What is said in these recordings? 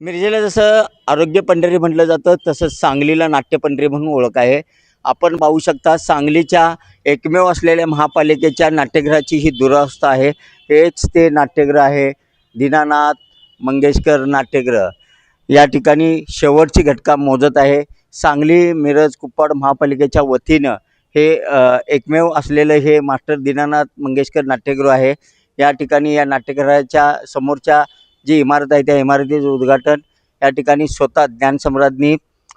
मिरजेला जसं आरोग्य पंढरी म्हटलं जातं तसंच सांगलीला नाट्य पंढरी म्हणून ओळख आहे. आपण पाहू शकता सांगलीच्या एकमेव असलेल्या महापालिकेच्या नाट्यगृहाची ही दुरावस्था आहे. हेच ते नाट्यगृह आहे. दीनानाथ मंगेशकर नाट्यगृह. या ठिकाणी शेवटची घटका मोजत आहे. सांगली मिरज कुप्पाड महापालिकेच्या वतीनं हे एकमेव असलेलं हे मास्टर दीनानाथ मंगेशकर नाट्यगृह आहे. या ठिकाणी या नाट्यगृहाच्या समोरच्या जी इमारत आहे त्या इमारतीचं उद्घाटन या ठिकाणी स्वतः ज्ञानसम्राज्ञी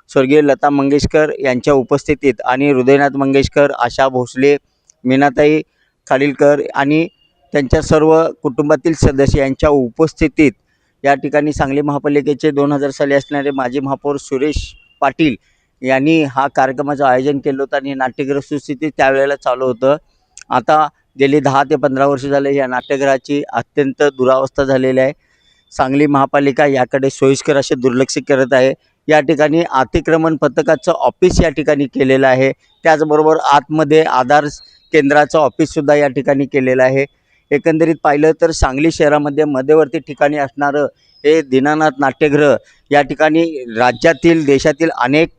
स्वर्गीय लता मंगेशकर यांच्या उपस्थितीत आणि हृदयनाथ मंगेशकर आशा भोसले मीनाताई खाडीलकर आणि त्यांच्या सर्व कुटुंबातील सदस्य यांच्या उपस्थितीत या ठिकाणी सांगली महापालिकेचे दोन हजार साली असणारे माजी महापौर सुरेश पाटील यांनी हा कार्यक्रमाचं आयोजन केलं होतं आणि नाट्यगृह सुस्थितीत त्यावेळेला चालू होतं. आता गेली दहा ते पंधरा वर्ष झाले या नाट्यगृहाची अत्यंत दुरावस्था झालेली आहे. सांगली महापालिका याकडे सोयीस्कर असे दुर्लक्ष करत आहे. या ठिकाणी अतिक्रमण पथकाचं ऑफिस या ठिकाणी केलेलं आहे. त्याचबरोबर आतमध्ये आधार केंद्राचं ऑफिससुद्धा या ठिकाणी केलेलं आहे. एकंदरीत पाहिलं तर सांगली शहरामध्ये मध्यवर्ती ठिकाणी असणारं हे दीनानाथ नाट्यगृह या ठिकाणी राज्यातील देशातील अनेक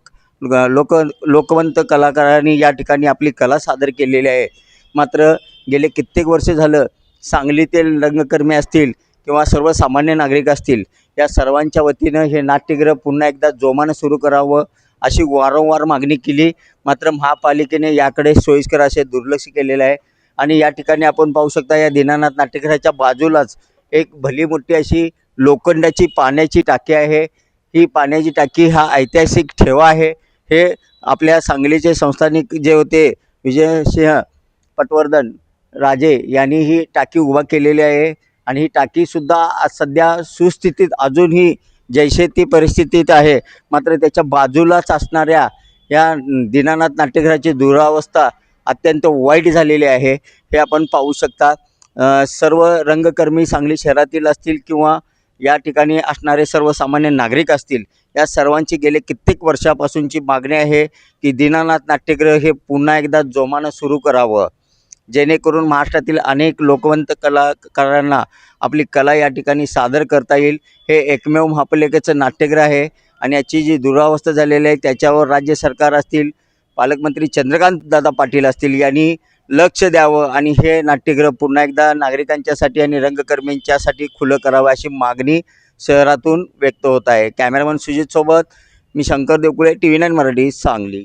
लोक लोकवंत कलाकारांनी या ठिकाणी आपली कला सादर केलेली आहे. मात्र गेले कित्येक वर्ष झालं सांगलीतील रंगकर्मी असतील किंवा सर्वसामान्य नागरिक असतील या सर्वांच्या वतीनं हे नाट्यगृह पुन्हा एकदा जोमानं सुरू करावं अशी वारंवार मागणी केली. मात्र महापालिकेने याकडे सोयीस्कर असे दुर्लक्ष केलेलं आहे. आणि या ठिकाणी आपण पाहू शकता या दीनानाथ नाट्यगृहाच्या बाजूलाच एक भली मोठी अशी लोखंडाची पाण्याची टाकी आहे. ही पाण्याची टाकी हा ऐतिहासिक ठेवा आहे. हे आपल्या सांगलीचे संस्थानिक जे होते विजयसिंह पटवर्धन राजे यांनी ही टाकी उभा केलेली आहे. आणि ही टाकीसुद्धा आज सध्या सुस्थितीत अजूनही जैसे ती परिस्थितीत आहे. मात्र त्याच्या बाजूलाच असणाऱ्या या दीनानाथ नाट्यगृहाची दुरावस्था अत्यंत वाईट झालेली आहे. हे आपण पाहू शकता. सर्व रंगकर्मी सांगली शहरातील असतील किंवा या ठिकाणी असणारे सर्वसामान्य नागरिक असतील या सर्वांची गेले कित्येक वर्षापासूनची मागणी आहे की दीनानाथ नाट्यगृह हे पुन्हा एकदा जोमानं सुरू करावं. जेणेकरून महाराष्ट्रातील अनेक लोकवंत कलाकारांना आपली कला या ठिकाणी सादर करता येईल. हे एकमेव महापालिकेचं नाट्यगृह आहे आणि याची जी दुरावस्था झालेली आहे त्याच्यावर राज्य सरकार असतील पालकमंत्री चंद्रकांत दादा पाटील असतील यांनी लक्ष द्यावं आणि हे नाट्यगृह पुन्हा एकदा नागरिकांच्यासाठी आणि रंगकर्मींच्यासाठी खुलं करावं अशी मागणी शहरातून व्यक्त होत आहे. कॅमेरामन सुजितसोबत मी Shankar Devkule T V nine Marathi Sangli.